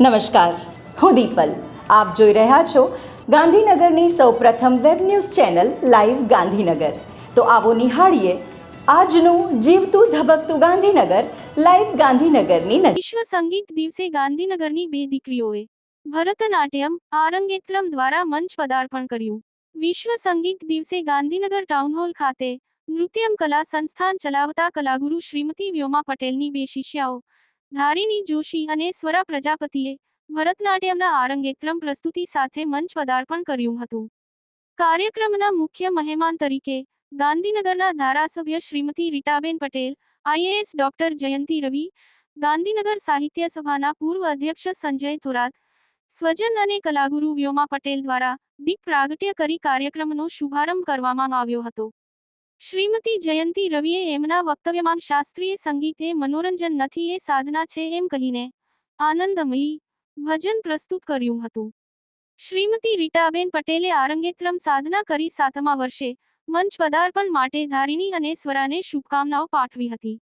નમસ્કાર. હું દીપલ. આપ જોઈ રહ્યા છો ગાંધીનગરની સૌપ્રથમ web news channel live Gandhinagar. તો આવો નિહાળીએ આજનું જીવતું ધબકતું ગાંધીનગર લાઈવ ગાંધીનગરની વિશ્વ સંગીત દિવસે ગાંધીનગરની બે દીકરીઓએ ભરતનાટ્યમ, આરંગેત્રમ દ્વારા મંચ પદાર્પણ કર્યું. વિશ્વ સંગીત દિવસે ગાંધીનગર ટાઉન હોલ ખાતે નૃત્યમ કલા સંસ્થાન ચલાવતા કલાગુરુ શ્રીમતી વ્યોમા પટેલની બે શિષ્યાઓ ધારિણી જોશી અને સ્વરા પ્રજાપતિએ ભરતનાટ્યમના આરંગેત્રમ પ્રસ્તુતિ સાથે મંચ પદાર્પણ કર્યું હતું. કાર્યક્રમના મુખ્ય મહેમાન તરીકે ગાંધીનગરના ધારાસભ્ય શ્રીમતી રીટાબેન પટેલ આઈએએસ ડોક્ટર જયંતી રવિ, ગાંધીનગર સાહિત્ય સભાના પૂર્વ અધ્યક્ષ સંજય થોરાત, સ્વજન અને કલાગુરુ વ્યોમા પટેલ દ્વારા દીપ પ્રાગટ્ય કરી કાર્યક્રમનો શુભારંભ કરવામાં આવ્યો હતો. શ્રીમતી જયંતી રવિએ એમના વક્તવ્યમાં શાસ્ત્રીય સંગીત એ મનોરંજન નથી, એ સાધના છે એમ કહીને આનંદમયી ભજન પ્રસ્તુત કર્યું હતું. શ્રીમતી રીટાબેન પટેલે આરંગેત્રમ સાધના કરી સાતમા વર્ષે મંચ પદાર્પણ માટે ધારિણી અને સ્વરાને શુભકામનાઓ પાઠવી હતી.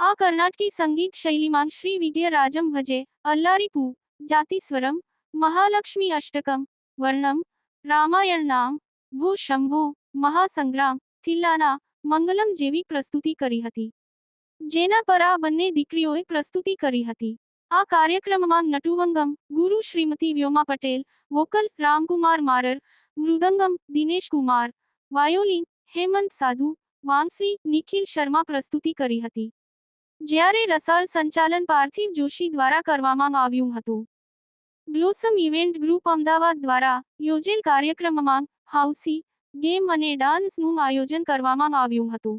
આ કર્ણાટકી સંગીત શૈલીમાં શ્રી વિદ્ય રાજમ ભજે અલ્લારીપુ, જાતિસ્વરમ, મહાલક્ષ્મી અષ્ટકમ, વર્ણમ, રામાયણ નામ, ભૂ શંભુ, મહાસંગ્રામ થિલ્લાના મંગલમ જેવી પ્રસ્તુતિ કરી હતી. જેના પર આ બંને દીકરીઓએ પ્રસ્તુતિ કરી હતી. આ કાર્યક્રમમાં નટુવંગમ, ગુરુ શ્રીમતી વ્યોમા પટેલ, વોકલ રામકુમાર મારર, મૃદંગમ દિનેશ કુમાર, વાયોલિન, હેમંત સાધુ, વાંસી નિખિલ શર્મા પ્રસ્તુતિ કરી હતી. જ્યારે રસાળ સંચાલન પાર્થિવ જોશી દ્વારા કરવામાં આવ્યું હતું. બ્લોસમ ઇવેન્ટ ગ્રુપ અમદાવાદ દ્વારા યોજેલ કાર્યક્રમમાં હાઉસી ગેમ અને ડાન્સનું આયોજન કરવામાં આવ્યું હતું.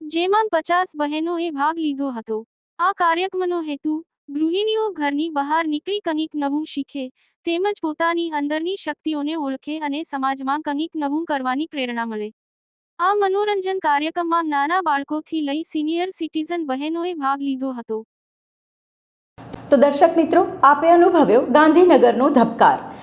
જેમાં પચાસ બહેનોએ ભાગ લીધો હતો. આ કાર્યક્રમનો હેતુ ગૃહિણીઓ ઘરની બહાર નીકળી કંઈક નવું શીખે, તેમજ પોતાની અંદરની શક્તિઓને ઓળખે અને સમાજમાં કંઈક નવું કરવાની પ્રેરણા મળે. આ મનોરંજન કાર્યક્રમમાં નાના બાળકોથી લઈ સિનિયર સિટીઝન બહેનોએ ભાગ લીધો હતો. તો દર્શક મિત્રો, આપે અનુભવ્યો ગાંધીનગરનો ધબકાર.